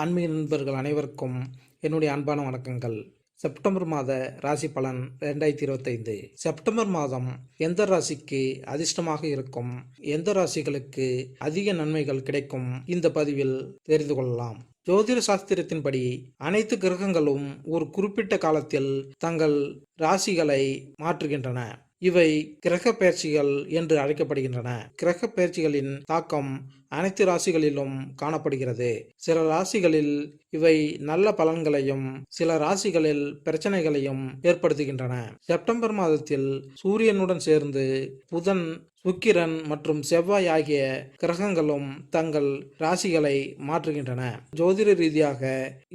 ஆன்மீக நண்பர்கள் அனைவருக்கும் என்னுடைய அன்பான வணக்கங்கள். செப்டம்பர் மாத ராசி பலன் ரெண்டாயிரத்தி இருபத்தைந்து. செப்டம்பர் மாதம் எந்த ராசிக்கு அதிர்ஷ்டமாக இருக்கும்? எந்த ராசிகளுக்கு அதிக நன்மைகள் கிடைக்கும்? இந்த பதிவில் தெரிந்து கொள்ளலாம். ஜோதிட சாஸ்திரத்தின்படி அனைத்து கிரகங்களும் ஒரு குறிப்பிட்ட காலத்தில் தங்கள் ராசிகளை மாற்றுகின்றன. இவை கிரக பயிற்சிகள் என்று அழைக்கப்படுகின்றன. கிரக பயிற்சிகளின் தாக்கம் அனைத்து ராசிகளிலும் காணப்படுகிறது. சில ராசிகளில் இவை நல்ல பலன்களையும் சில ராசிகளில் பிரச்சனைகளையும் ஏற்படுத்துகின்றன. செப்டம்பர் மாதத்தில் சூரியனுடன் சேர்ந்து புதன் சுக்கிரன் மற்றும் செவ்வாய் ஆகிய கிரகங்களும் தங்கள் ராசிகளை மாற்றுகின்றன. ஜோதிட ரீதியாக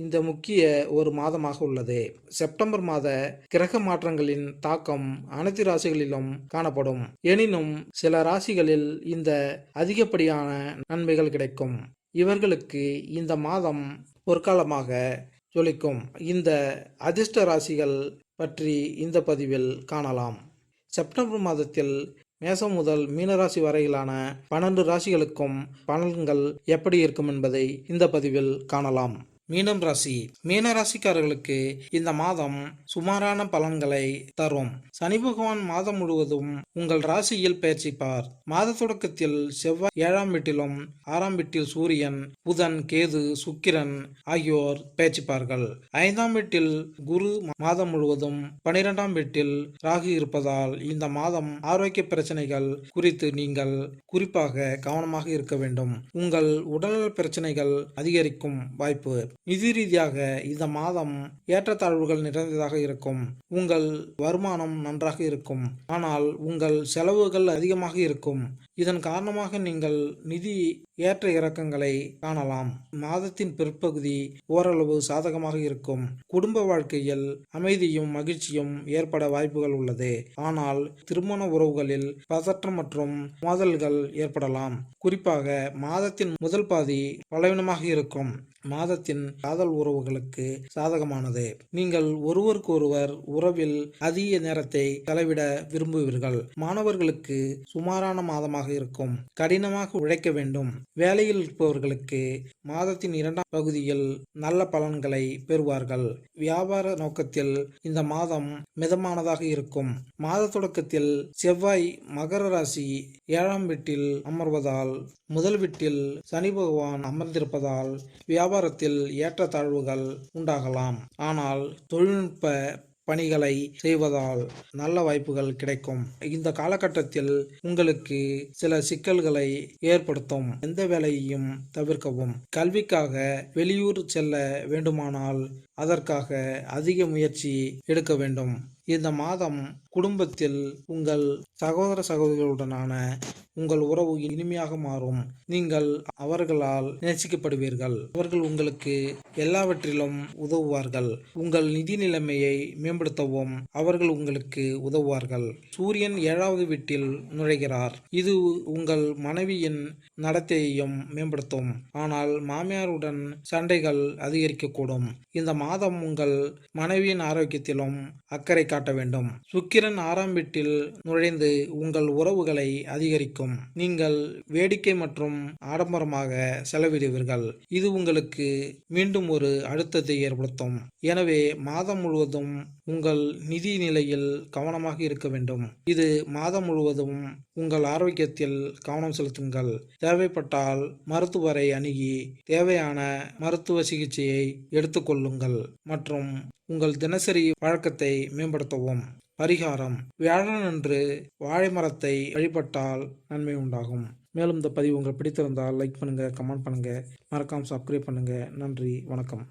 இந்த முக்கிய ஒரு மாதமாக உள்ளது. செப்டம்பர் மாத கிரக மாற்றங்களின் தாக்கம் அனைத்து ராசிகளிலும் காணப்படும். எனினும் சில ராசிகளில் இந்த அதிகப்படியான நன்மைகள் கிடைக்கும். இவர்களுக்கு இந்த மாதம் பொற்காலமாக ஜொலிக்கும். இந்த அதிர்ஷ்ட ராசிகள் பற்றி இந்த பதிவில் காணலாம். செப்டம்பர் மாதத்தில் மேசம் முதல் மீனராசி வரையிலான பன்னெண்டு ராசிகளுக்கும் பலன்கள் எப்படி இருக்கும் என்பதை இந்த பதிவில் காணலாம். மீனம் ராசி. மீன ராசிக்காரர்களுக்கு இந்த மாதம் சுமாரான பலன்களை தரும். சனி பகவான் மாதம் முழுவதும் உங்கள் ராசியில் பயிற்சிப்பார். மாத தொடக்கத்தில் செவ்வாய் ஏழாம் வீட்டிலும் ஆறாம் வீட்டில் சூரியன் புதன் கேது சுக்கிரன் ஆகியோர் பயிற்சிப்பார்கள். ஐந்தாம் வீட்டில் குரு மாதம் முழுவதும் பனிரெண்டாம் வீட்டில் ராகு இருப்பதால் இந்த மாதம் ஆரோக்கிய பிரச்சனைகள் குறித்து நீங்கள் குறிப்பாக கவனமாக இருக்க வேண்டும். உங்கள் உடல்நல பிரச்சனைகள் அதிகரிக்கும் வாய்ப்பு. நிதி ரீதியாக இந்த மாதம் ஏற்றத்தாழ்வுகள் நிறைந்ததாக இருக்கும். உங்கள் வருமானம் நன்றாக இருக்கும். ஆனால் உங்கள் செலவுகள் அதிகமாக இருக்கும். இதன் காரணமாக நீங்கள் நிதி ஏற்ற இறக்கங்களை காணலாம். மாதத்தின் பிற்பகுதி ஓரளவு சாதகமாக இருக்கும். குடும்ப வாழ்க்கையில் அமைதியும் மகிழ்ச்சியும் ஏற்பட வாய்ப்புகள் உள்ளது. ஆனால் திருமண உறவுகளில் பதற்றம் மற்றும் மோதல்கள் ஏற்படலாம். குறிப்பாக மாதத்தின் முதல் பாதி பலவீனமாக இருக்கும். மாதத்தின் காதல் உறவுகளுக்கு சாதகமானது. நீங்கள் ஒருவருக்கு ஒருவர் உறவில் அதிக நேரத்தை செலவிட விரும்புவீர்கள். மாணவர்களுக்கு சுமாரான மாதமாக இருக்கும். கடினமாக உழைக்க வேண்டும். வேலையில் இருப்பவர்களுக்கு மாதத்தின் இரண்டாம் பகுதியில் நல்ல பலன்களை பெறுவார்கள். வியாபார நோக்கத்தில் இந்த மாதம் மிதமானதாக இருக்கும். மாத தொடக்கத்தில் செவ்வாய் மகர ராசி ஏழாம் வீட்டில் அமர்வதால் முதல் வீட்டில் சனி பகவான் அமர்ந்திருப்பதால் வியாபாரத்தில் ஏற்றத்தாழ்வுகள் உண்டாகலாம். ஆனால் தொழில்நுட்ப பணிகளை செய்வதால் நல்ல வாய்ப்புகள் கிடைக்கும். இந்த காலகட்டத்தில் உங்களுக்கு சில சிக்கல்களை ஏற்படுத்தும். எந்த வேலையையும் தவிர்க்கவும். கல்விக்காக வெளியூர் செல்ல வேண்டுமானால் அதற்காக அதிக முயற்சி எடுக்க வேண்டும். இந்த மாதம் குடும்பத்தில் உங்கள் சகோதர சகோதரிகளுடனான உங்கள் உறவு இனிமையாக மாறும். நீங்கள் அவர்களால் நேசிக்கப்படுவீர்கள் அவர்கள் உங்களுக்கு எல்லாவற்றிலும் உதவுவார்கள். உங்கள் நிதி நிலைமையை மேம்படுத்தவும் அவர்கள் உங்களுக்கு உதவுவார்கள். சூரியன் ஏழாவது வீட்டில் நுழைகிறார். இது உங்கள் மனைவியின் நடத்தையையும் மேம்படுத்தும். ஆனால் மாமியாருடன் சண்டைகள் அதிகரிக்கக்கூடும். இந்த மாதம் உங்கள் மனைவியின் ஆரோக்கியத்திலும் அக்கறை காட்ட வேண்டும். சுக்கிரன் ஆறாம் வீட்டில் நுழைந்து உங்கள் உறவுகளை அதிகரிக்கும். நீங்கள் வேடிக்கை மற்றும் ஆடம்பரமாக செலவிடுவீர்கள். இது உங்களுக்கு மீண்டும் ஒரு அழுத்தத்தை ஏற்படுத்தும். எனவே மாதம் முழுவதும் உங்கள் நிதி நிலையில் கவனமாக இருக்க வேண்டும். இது மாதம் முழுவதும் உங்கள் ஆரோக்கியத்தில் கவனம் செலுத்துங்கள். தேவைப்பட்டால் மருத்துவரை அணுகி தேவையான மருத்துவ சிகிச்சையை எடுத்துக்கொள்ளுங்கள் மற்றும் உங்கள் தினசரி பழக்கத்தை மேம்படுத்தவும். பரிகாரம். வியாழனன்று வாழை மரத்தை வழிபட்டால் நன்மை உண்டாகும். மேலும் இந்த பதிவு உங்களுக்கு பிடித்திருந்தால் லைக் பண்ணுங்கள் கமெண்ட் பண்ணுங்கள் மறக்காமல் சப்ஸ்கிரைப் பண்ணுங்கள் நன்றி வணக்கம்.